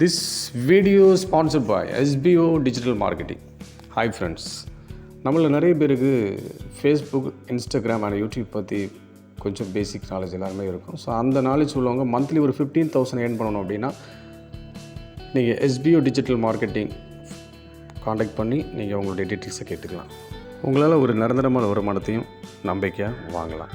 This video sponsored by SPO digital marketing hi friends நம்மள நிறைய பேருக்கு ஃபேஸ்புக் இன்ஸ்டாகிராம் அண்ட் யூடியூப் பற்றி கொஞ்சம் பேசிக் நாலேஜ் எல்லாருமே இருக்கும். ஸோ அந்த நாலேஜ் உள்ளவங்க மந்த்லி ஒரு ஃபிஃப்டீன் தௌசண்ட் ஏர்ன் பண்ணணும் அப்படின்னா நீங்கள் எஸ்பிஓ டிஜிட்டல் மார்க்கெட்டிங் காண்டாக்ட் பண்ணி நீங்கள் உங்களுடைய டீட்டெயில்ஸை கேட்டுக்கலாம். உங்களால் ஒரு நிரந்தரமான வருமானத்தையும் நம்பிக்கையாக வாங்கலாம்.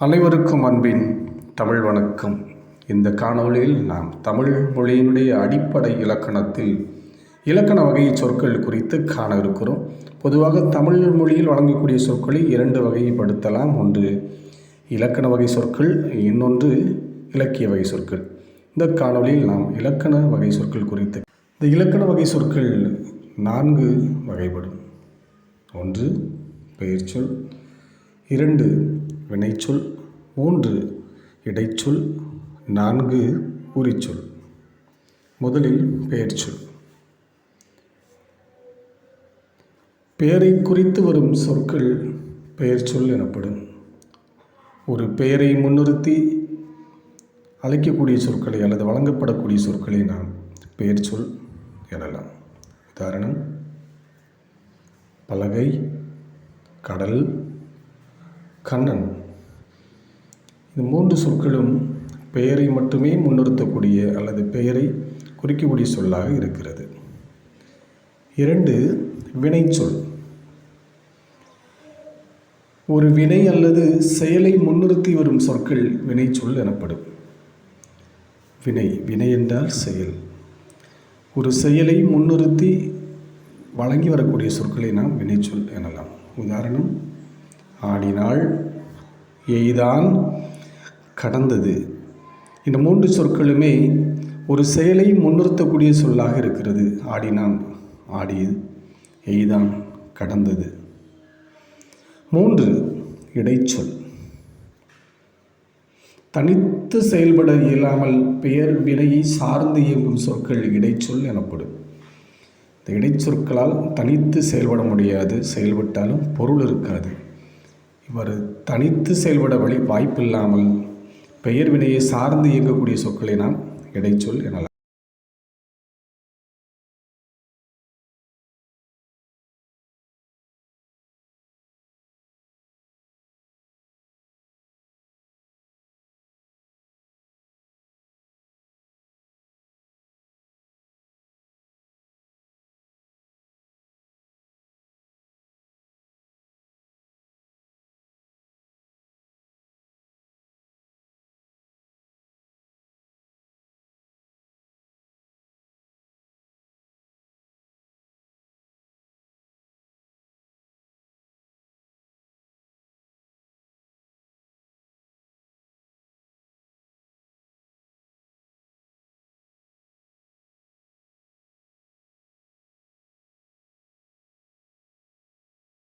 அனைவருக்கும் அன்பின் தமிழ் வணக்கம். இந்த காணொளியில் நாம் தமிழ் மொழியினுடைய அடிப்படை இலக்கணத்தில் இலக்கண வகை சொற்கள் குறித்து காண இருக்கிறோம் பொதுவாக தமிழ் மொழியில் வழங்கக்கூடிய சொற்களை இரண்டு வகைப்படுத்தலாம். ஒன்று இலக்கண வகை சொற்கள் இன்னொன்று இலக்கிய வகை சொற்கள். இந்த காணொளியில் நாம் இலக்கண வகை சொற்கள் குறித்து இந்த இலக்கண வகை சொற்கள் நான்கு வகைப்படும். ஒன்று பெயர்ச்சொல். இரண்டு வினைச்சொல் மூன்று இடைச்சொல் நான்கு உரிச்சொல் முதலில் பெயர்ச்சொல். பெயரை குறித்து வரும் சொற்கள் பெயர்ச்சொல் எனப்படும். ஒரு பெயரை முன்னிறுத்தி அழைக்கக்கூடிய சொற்களை அல்லது வழங்கப்படக்கூடிய சொற்களை நாம் பெயர்ச்சொல் எனலாம். உதாரணம் பலகை கடல் கண்ணன். இந்த மூன்று சொற்களும் பெயரை மட்டுமே முன்னிறுத்தக்கூடிய அல்லது பெயரை குறிக்கக்கூடிய சொல்லாக இருக்கிறது. இரண்டு வினைச்சொல் ஒரு வினை அல்லது செயலை முன்னிறுத்தி வரும் சொற்கள் வினைச்சொல் எனப்படும். வினை வினை என்றால் செயல். ஒரு செயலை முன்னிறுத்தி வழங்கி வரக்கூடிய சொற்களை நாம் வினைச்சொல் எனலாம். உதாரணம் ஆடினாள் எய்தான் கடந்தது. இந்த மூன்று சொற்களுமே ஒரு செயலை முன்னிறுத்தக்கூடிய சொல்லாக இருக்கிறது. ஆடினான் ஆடியது எய்தான் கடந்தது. மூன்று இடைச்சொல். தனித்து செயல்பட இயலாமல் பெயர் வினையை சார்ந்து இயங்கும் சொற்கள் இடைச்சொல் எனப்படும். இந்த இடைச்சொற்களால் தனித்து செயல்பட முடியாது. செயல்பட்டாலும் பொருள் இருக்காது. இவர் தனித்து செயல்பட வழி வாய்ப்பில்லாமல் பெயர் வினையை சார்ந்து இயங்கக்கூடிய சொற்களை நாம் இடைச்சொல் எனலாம்.